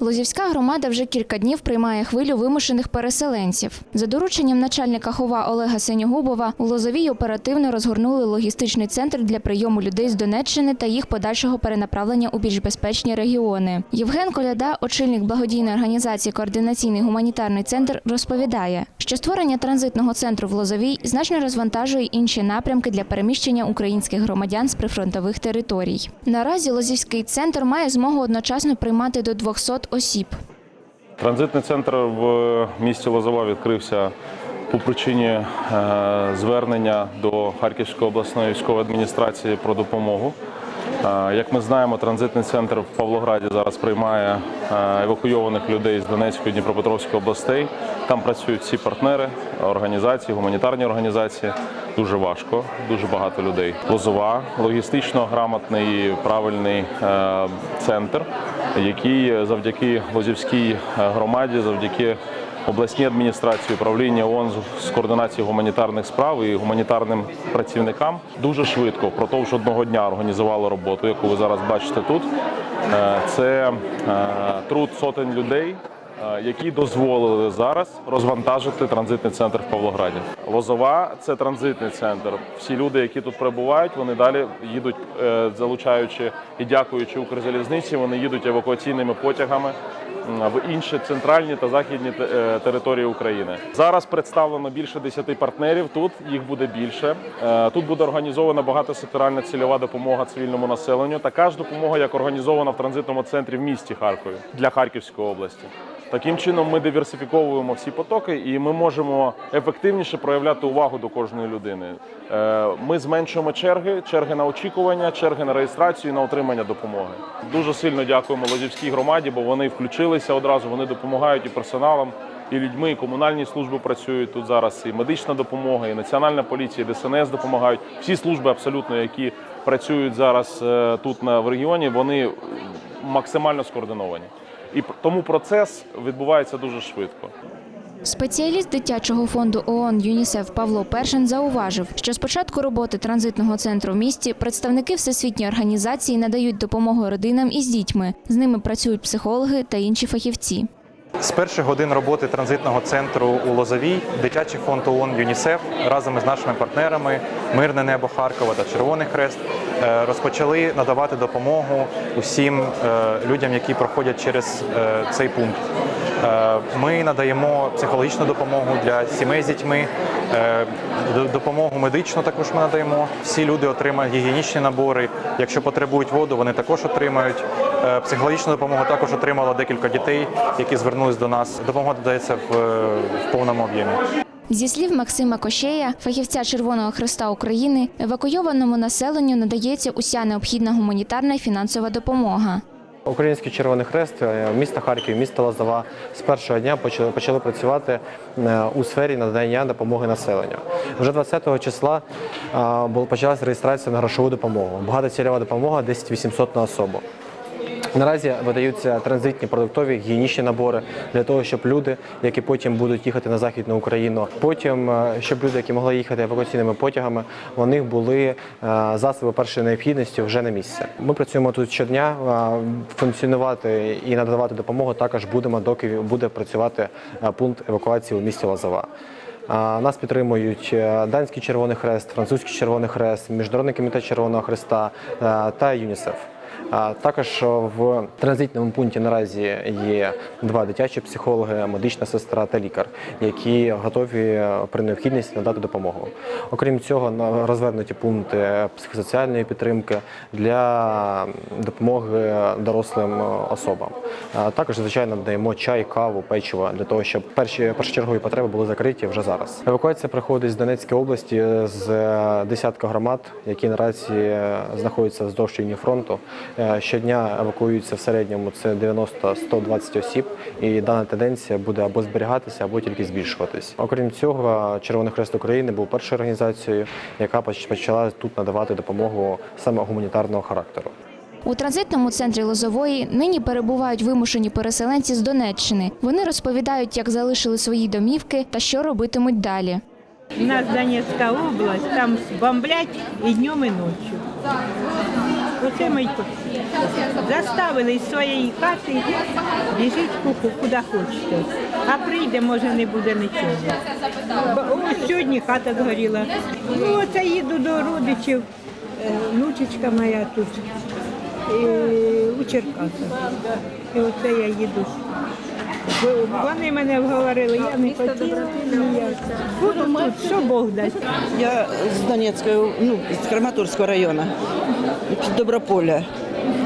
Лозівська громада вже кілька днів приймає хвилю вимушених переселенців. За дорученням начальника хова Олега Синьогубова у Лозовій оперативно розгорнули логістичний центр для прийому людей з Донеччини та їх подальшого перенаправлення у більш безпечні регіони. Євген Коляда, очільник благодійної організації Координаційний гуманітарний центр, розповідає, що створення транзитного центру в Лозовій значно розвантажує інші напрямки для переміщення українських громадян з прифронтових територій. Наразі Лозівський центр має змогу одночасно приймати до 200 осіб. Транзитний центр в місті Лозова відкрився по причині е, звернення до Харківської обласної військової адміністрації про допомогу. Е, Як ми знаємо, транзитний центр в Павлограді зараз приймає е, евакуйованих людей з Донецької і Дніпропетровської областей. Там працюють всі партнери, організації, гуманітарні організації. Дуже важко, дуже багато людей. Лозова, логістично грамотний, правильний центр, який завдяки Лозівській е, громаді, завдяки обласній адміністрації, управління ООН з- координації гуманітарних справ і гуманітарним працівникам дуже швидко, впродовж одного дня організували роботу, яку ви зараз бачите тут. Е, Це е, труд сотень людей. Е, Які дозволили зараз розвантажити транзитний центр в Павлограді. Лозова це транзитний центр. Всі люди, які тут перебувають, вони далі їдуть, е, залучаючи і дякуючи Укрзалізниці, вони їдуть евакуаційними потягами в інші центральні та західні е, території України. Зараз представлено більше 10 партнерів. Тут їх буде більше. Тут буде організована багатосекторальна цільова допомога цивільному населенню. Така ж допомога, як організована в транзитному центрі в місті Харкові для Харківської області. Таким чином ми диверсифіковуємо всі потоки, і ми можемо ефективніше проявляти увагу до кожної людини. Е, Ми зменшуємо черги, черги на очікування, черги на реєстрацію на отримання допомоги. Дуже сильно дякуємо Лозівській громаді, бо вони включилися одразу. Вони допомагають і персоналом, і людьми, і комунальні служби працюють тут зараз. І медична допомога, і національна поліція, і ДСНС допомагають. Всі служби абсолютно, які працюють зараз е, тут на в регіоні, вони максимально скоординовані. І тому процес відбувається дуже швидко. Спеціаліст дитячого фонду ООН ЮНІСЕФ Павло Першин зауважив, що з початку роботи транзитного центру в місті представники всесвітньої організації надають допомогу родинам із дітьми. З ними працюють психологи та інші фахівці. З перших годин роботи транзитного центру у Лозовій дитячий фонд ООН ЮНІСЕФ разом із нашими партнерами Мирне небо Харкова та Червоний Хрест е, розпочали надавати допомогу усім е, людям, які проходять через е, цей пункт. Е, Ми надаємо психологічну допомогу для сімей з дітьми, е, допомогу медичну також ми надаємо. Всі люди отримають гігієнічні набори. Якщо потребують воду, вони також отримають. Е, Психологічну допомогу також отримало декілька дітей, які звернулись до нас. Допомога додається в, в повному об'ємі. Зі слів Максима Кощея, фахівця Червоного Хреста України, евакуйованому населенню надається уся необхідна гуманітарна і фінансова допомога. Український Червоний Хрест, міста Харків, міста Лазова з першого дня почали, почали працювати е, у сфері надання допомоги населенню. Вже 20 числа е, почалася реєстрація на грошову допомогу. Багатоцільова допомога 10 800 на особу. Наразі видаються транзитні продуктові гігієнічні набори для того, щоб люди, які потім будуть їхати на західну Україну, потім е, щоб люди, які могли їхати евакуаційними потягами, у них були е, засоби першої необхідності вже на місці. Ми працюємо тут щодня. е, Функціонувати і надавати допомогу також будемо, доки буде працювати пункт евакуації у місті Лозова. Нас підтримують Данський Червоний Хрест, Французький Червоний Хрест, Міжнародний комітет Червоного Хреста та ЮНІСЕФ. Також в транзитному пункті наразі є два дитячі психологи, медична сестра та лікар, які готові е, при необхідності надати допомогу. Окрім цього, розвернуті пункти психосоціальної підтримки для допомоги дорослим е, особам. Також, звичайно, даємо чай, каву, печиво для того, щоб перші першочергові потреби були закриті вже зараз. Евакуація проходить з Донецької області з е, десятка громад, які наразі знаходяться вздовж лінії фронту. Е, Щодня евакуюється в середньому це 90-120 осіб, і дана тенденція буде або зберігатися, або тільки збільшуватись. Окрім цього, Червоний Хрест України був першою організацією, яка почала тут надавати допомогу саме гуманітарного характеру. У транзитному центрі Лозової нині перебувають вимушені переселенці з Донеччини. Вони розповідають, як залишили свої домівки та що робитимуть далі. У нас Донецкая область, там бомблять и днем, и ночью. Оце ми заставили з своєї хати, біжіть ку- куди хочете. А прийде, може, не буде нічого. Ось сьогодні хата згоріла. Ну, оце їду до родичів. Е, Внучечка моя тут е, у Черкасах. І оце я їду. Вони мене вговорили, я не хотіла. Буду тут, що Бог дасть. Я з Донецького, ну, з Краматорського району, з Доброполя.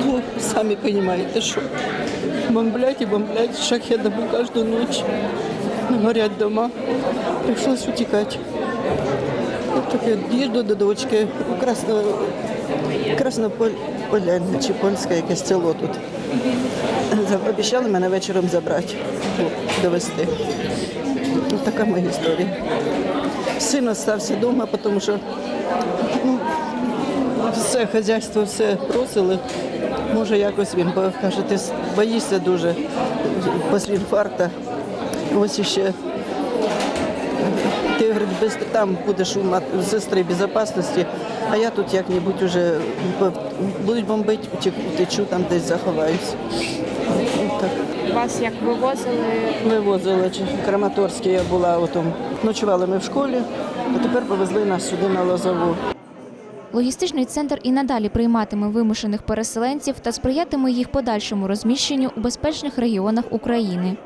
Ну, самі розумієте, що бомблять і бомблять шахедами кожну ніч. Горять дома. Прийшлось утікати. От таке їжджу до дочки у Красно... Краснополянне чи польське якесь село тут. Обіцяли мене вечором забрати, ну, довести. Така моя історія. Син залишився вдома, тому що ну, все хазяйство все просили. Може, якось він бо, каже, ти боїшся дуже після інфаркту. Ось іще. Ти говорить, там будеш у сестри безпечності, а я тут як-небудь бо- будуть бомбити, втечу, там десь заховаюсь. Так. Вас як вивозили? Вивозили чи в Краматорській я була, отом. ночували ми в школі, а тепер повезли нас сюди на Лозову. Логістичний центр і надалі прийматиме вимушених переселенців та сприятиме їх подальшому розміщенню у безпечних регіонах України.